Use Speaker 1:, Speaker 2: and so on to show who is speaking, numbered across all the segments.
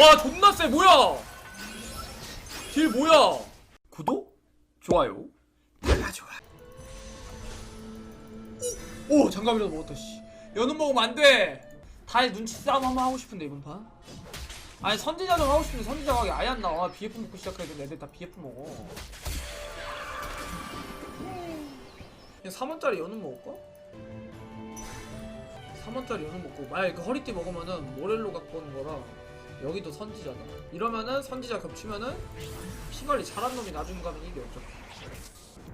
Speaker 1: 와 존나 세 뭐야? 딜 뭐야? 구독? 좋아요? 좋아. 오 장갑이라도 먹었다 씨. 연은 먹으면 안돼. 다의 눈치 싸움 한번 하고 싶은데 이번 판? 아니 선지자전 하고 싶은데 선지자 가게 아예 안 나와. BF 먹고 시작해도 애들 다 BF 먹어. 그냥 3원짜리 연은 먹을까? 3원짜리 연은 먹고 만약에 그 허리띠 먹으면은 모렐로 갖고 오는 거라 여기도 선지자다. 이러면은 선지자 겹치면은 피관리 잘한 놈이 나중에 가면 이게 어차피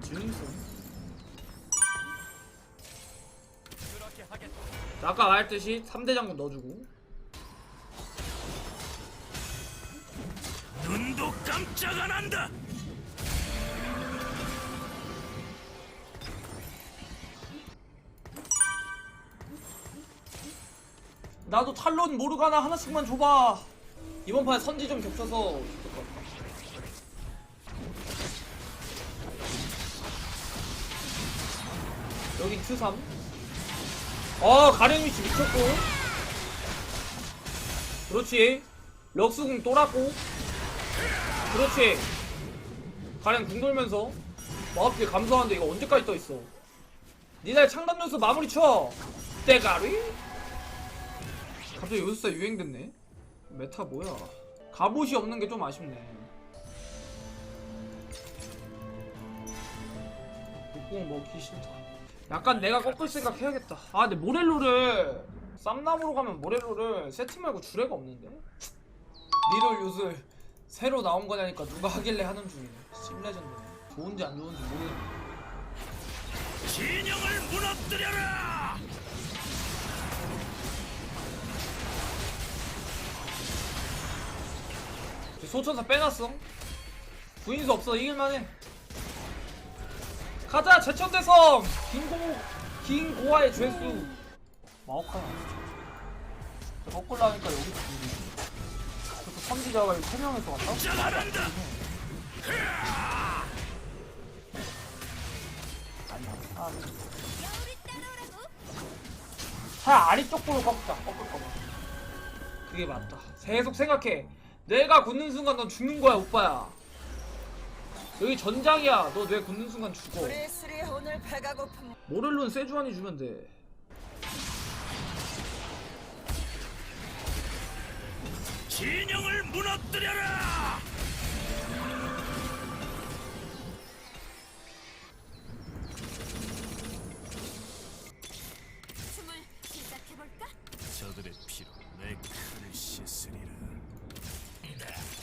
Speaker 1: 증승 아까 말했듯이 3대 장군 넣어주고.
Speaker 2: 눈도 깜짝 안 한다.
Speaker 1: 나도 탈론 모르가나 하나씩만 줘봐 이번 판에 선지 좀 겹쳐서 좋을 것 같아. 여기 Q3 어 가령 위치 미쳤고. 그렇지. 럭스궁 또랐고. 그렇지. 가령 궁 돌면서. 마법딜 감소하는데 이거 언제까지 떠있어? 니네 창단 연수 마무리 쳐. 때가리? 갑자기 요술사 유행됐네 메타 뭐야? 갑옷이 없는 게 좀 아쉽네. 국공 먹기 싫다 약간 내가 꺾을 생각 해야겠다. 아 근데 모렐로를 쌈나무로 가면 모렐로를 세트 말고 주례가 없는데? 리롤 요술 새로 나온 거냐니까 누가 하길래 하는 중이네. 심레전드네. 좋은지 안 좋은지 모르겠네.
Speaker 2: 진영을 무너뜨려라.
Speaker 1: 소천사 빼놨어. 구인수 없어 이길만해. 가자 제천대성! 긴고 긴고아의 죄수. 마오카야 거꾸로 하니까 여기서 죽네 그래서 선지자가 3명에서 왔다? 아니야 아, 차 아리 쪽으로 꺾자. 꺾을 거면. 그게 맞다. 계속 생각해 내가 굳는 순간 넌 죽는 거야 오빠야 여기 전장이야 너내 굳는 순간 죽어
Speaker 3: 브레스리 오늘 배가 고픈
Speaker 1: 모렐로는 세주안이 주면 돼
Speaker 2: 진영을 무너뜨려라.
Speaker 4: 춤을 시작해볼까?
Speaker 2: 저들의 피로 내 칼을 씻으리라.
Speaker 1: 없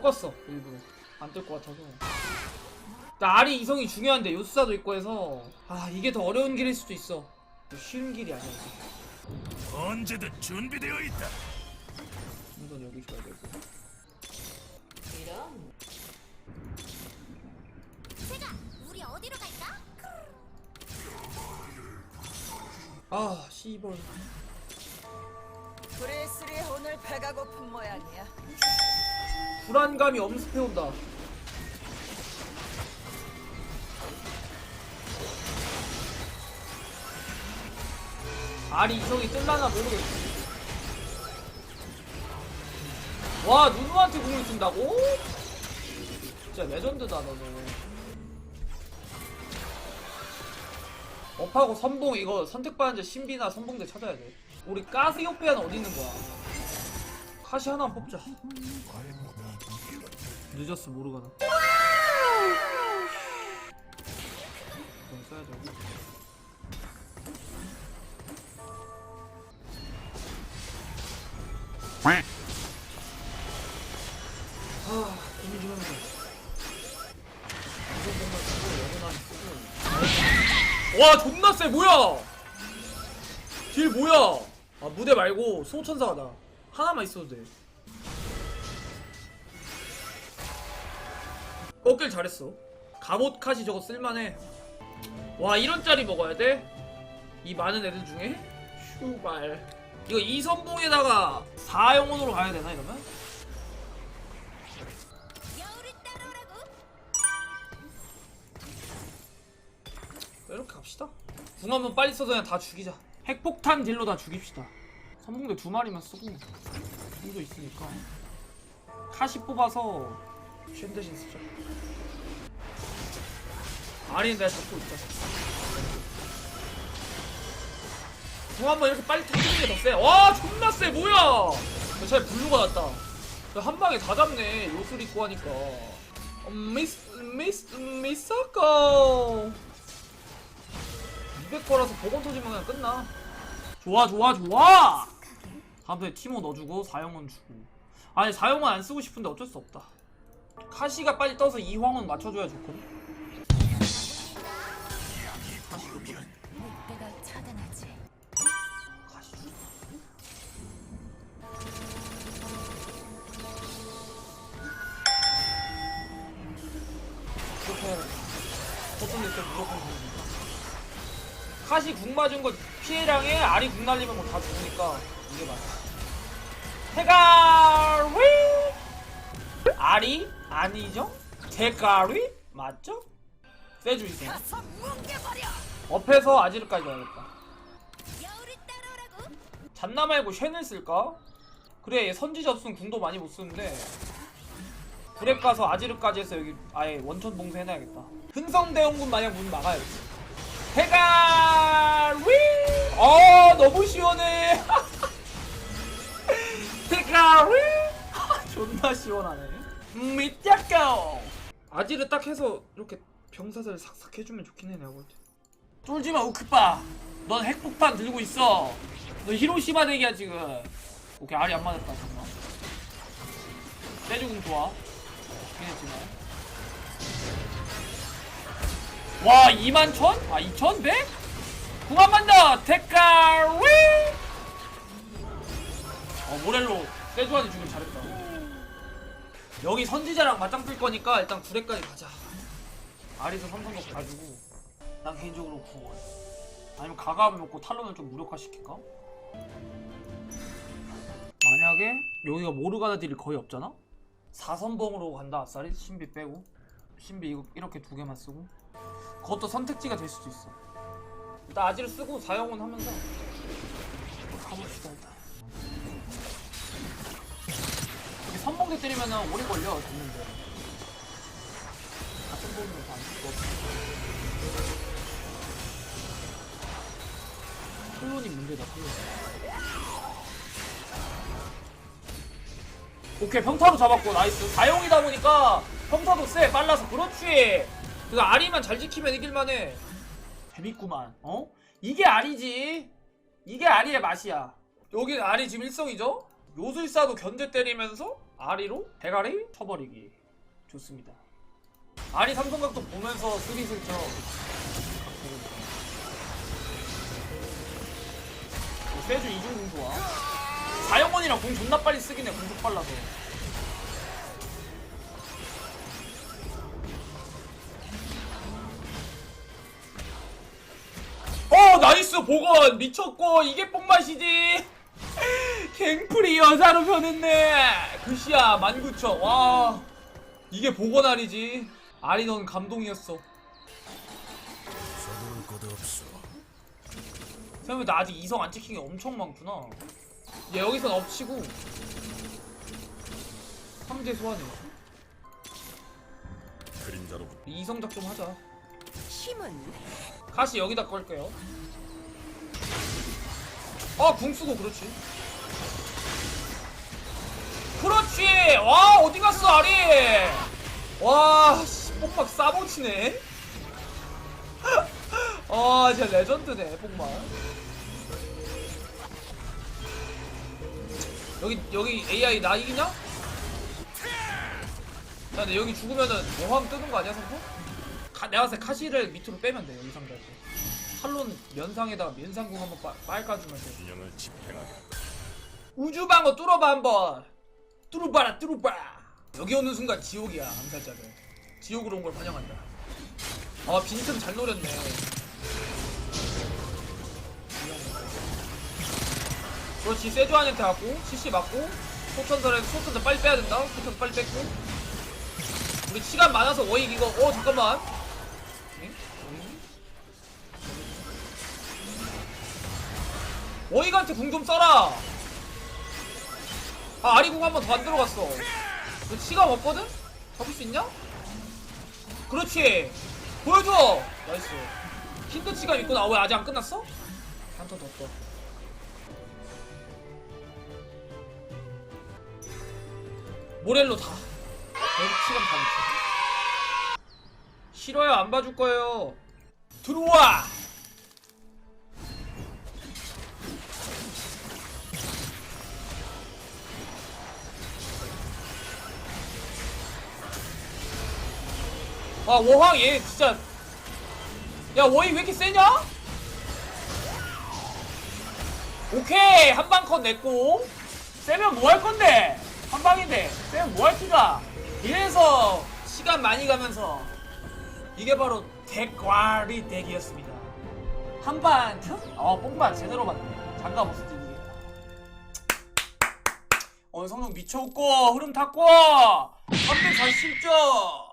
Speaker 1: 꺾었어 일부러 안뜰것 같아서. 나 알이 이성이 중요한데 요수사도 있고 해서. 아 이게 더 어려운 길일 수도 있어. 쉬운 길이 아니야. 이게.
Speaker 2: 언제든 준비되어 있다.
Speaker 1: 우선 여기 줘야 되고
Speaker 4: 이런. 세가 우리 어디로 갈까?
Speaker 1: 아 씨발
Speaker 3: 브레스리 오늘 배가 고픈 모양이야.
Speaker 1: 불안감이 엄습해온다 알이 이성이 뜰라나 모르겠어 와 누누한테 공을 준다고? 진짜 레전드다 너는 업하고 선봉 이거 선택받은 자 신비나 선봉대 찾아야 돼 우리 가스요페아는 어디 있는 거야? 카시 하나 뽑자. 늦었어 모르가나 돈 써야 돼와 존나 세. 뭐야? 딜 뭐야 아 무대 말고 소천사가 나. 하나만 있어도 돼. 꺾길 잘했어. 갑옷 컷이 저거 쓸만해. 와 이런 짤이 먹어야 돼? 이 많은 애들 중에? 슈발. 이거 이선봉에다가 4영혼으로 가야 되나 이러면? 이렇게 갑시다. 궁 한번 빨리 써서 그냥 다 죽이자 핵폭탄 딜로 다 죽입시다. 선봉대 두 마리만 쓰고 궁도 있으니까 카시 뽑아서 쉔 대신 쓰자 아니 내가 잡고 있자 궁 한번 이렇게 빨리 터지는 게 더 세. 와 존나 세 뭐야? 차라리 블루가 낫다. 한 방에 다 잡네. 요술 입고 하니까. 어, 미스 미스 미스코 200거라서 복원 터지면 그냥 끝나. 좋아 좋아 좋아! 다음에 티모 넣어주고 4영원 주고. 아니 4영원 안 쓰고 싶은데 어쩔 수 없다. 카시가 빨리 떠서 2황은 맞춰줘야 좋거든. 카시 좋거든
Speaker 4: 내가 차단하지.
Speaker 1: 카시 궁 맞은 거 피해량에 알이 궁 날리면 뭐 다 죽으니까 이게 맞아 대가리 알이 아니죠? 대가리 맞죠? 세주
Speaker 3: 뭉개버려.
Speaker 1: 업해서 아지르까지 가야겠다. 잔나 말고 쉔을 쓸까? 그래 얘 선지 접순 궁도 많이 못 쓰는데 브렉 가서 아지르까지 해서 여기 아예 원천 봉쇄 해놔야겠다 흥성 대원군 마냥 문 막아야겠지 대가리 어 너무 시원해. 대가리 존나 시원하네. 미짜까 아지르 딱 해서 이렇게 병사들 삭삭 해주면 좋긴 해 내가 볼 때. 쫄지마 우크빠 넌 핵폭탄 들고 있어. 너 히로시마 대기야 지금. 오케이 알이 안 맞았다 잠깐만. 세주궁 좋아. 했지만 와 2만 천? 아 2,100? 궁한 만더 데카리! 어 모렐로 세주한테 주길 잘했다. 여기 선지자랑 맞짱 뜰 거니까 일단 구례까지 가자. 아리서 삼성력 가지고 난 개인적으로 구원. 아니면 가갑을 먹고 탈론을 좀 무력화시킬까? 만약에 여기가 모르가나 딜이 거의 없잖아? 4선봉으로 간다 아싸리. 신비 빼고. 신비 이거 이렇게 두 개만 쓰고. 그것도 선택지가 될 수도 있어 일단 아지를 쓰고 4영혼 하면서 가봅시다 일단. 이렇게 선봉대 때리면은 오래 걸려 죽는데. 같은 봉이면 다안 같아 클론이 문제다 클론 오케이 평타로 잡았고 나이스. 다용이다 보니까 평타도 세 빨라서. 그렇지. 그거 아리만 잘 지키면 이길만해 재밌구만. 어? 이게 아리지. 이게 아리의 맛이야. 여기 아리 지금 일성이죠? 요술사도 견제 때리면서 아리로 대가리 쳐버리기. 좋습니다. 아리 삼성각도 보면서 쳐 어, 세주 이중궁 좋아 사영원이랑 공 존나 빨리 쓰긴 해 공속 빨라서 나이스 복원 미쳤고 이게 뽕맛이지! 갱플이 여자로 변했네! 글씨야 19,000 와 이게 복원 알이지? 아리 넌 감동이었어. 생각해보니까 아직 이성 안 찍힌 게 엄청 많구나. 얘 여기선 엎치고. 3대 소환해.
Speaker 2: 그림자로
Speaker 1: 이성작 좀 하자.
Speaker 3: 힘은?
Speaker 1: 가시 여기다 걸게요 아 궁 쓰고 그렇지. 그렇지! 와 어디 갔어 아리? 와 씨, 뽕막 싸보치네. 아 진짜 레전드네 뽕막. 여기 여기 AI 나 이기냐? 야 근데 여기 죽으면은 여왕 뜨는 거 아니야 상품? 카, 내가 봤을 때 카시를 밑으로 빼면 돼 여기 때 탈론 면상에다가 면상궁 한번 빨, 빨까주면 돼.
Speaker 2: 균형을 집행하겠다.
Speaker 1: 우주방어 뚫어봐 한번. 뚫어봐라 뚫어봐. 여기 오는 순간 지옥이야 암살자들. 지옥으로 온 걸 환영한다. 아 빈틈 잘 노렸네. 그렇지 세주안한테 하고 CC 맞고 소천설에 소천설 빨리 빼야 된다. 소천설 빨리 뺐고. 우리 시간 많아서 워익 이거 어 잠깐만 워익? 워익한테 궁 좀 써라 아 아리궁 한 번 더 안 들어갔어 너 시간 없거든? 잡을 수 있냐? 그렇지 보여줘 나이스 힌트 치가 있구나 왜 아직 안 끝났어? 한 턴 더 떠. 모렐로 다 시간 다 붙여 싫어요 안 봐줄 거예요 들어와 아 워황 얘 진짜. 야 워이 왜 이렇게 세냐? 오케이 한 방 컷 냈고. 세면 뭐 할 건데? 한 방인데. 세면 뭐할 기가? 이래서 시간 많이 가면서 이게 바로 대과리 덱이었습니다. 한방 틈? 어 뽕만 제대로 맞네. 장갑 없을 때 오늘 성능 미쳤고 흐름 탔고 340점